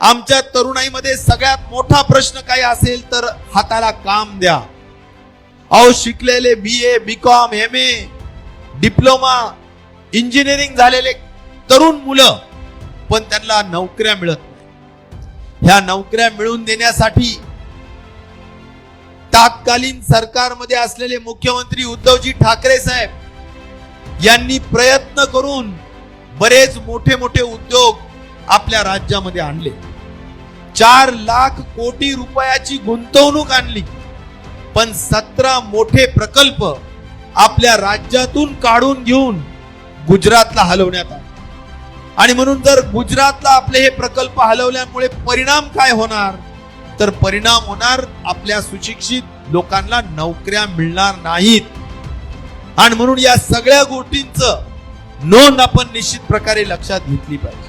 आमच्या तरुणाईमध्ये सगळ्यात मोठा प्रश्न काय असेल तर हाताला काम द्या. अहो शिकलेले B A B com M A diploma engineering झालेले तरुण मुलं पण त्यांना नोकऱ्या मिळत नाही. ह्या नोकऱ्या मिळवून देण्यासाठी तात्कालीन सरकारमध्ये असलेले मुख्यमंत्री उद्धवजी ठाकरे साहेब यांनी प्रयत्न करून बरेच मोठे मोठे उद्योग आपल्या राज्यामध्ये आणले. चार लाख कोटी रुपयाची गुंतवणूक आणली. पण सतरा मोठे प्रकल्प आपल्या राज्यातून काढून घेऊन गुजरातला हलवण्यात आले. आणि म्हणून जर गुजरातला आपले हे प्रकल्प हलवल्यामुळे परिणाम काय होणार? तर परिणाम होणार आपल्या सुशिक्षित लोकांना नोकऱ्या मिळणार नाहीत. आणि म्हणून या सगळ्या गोष्टींचं नोंद आपण निश्चित प्रकारे लक्षात घेतली पाहिजे.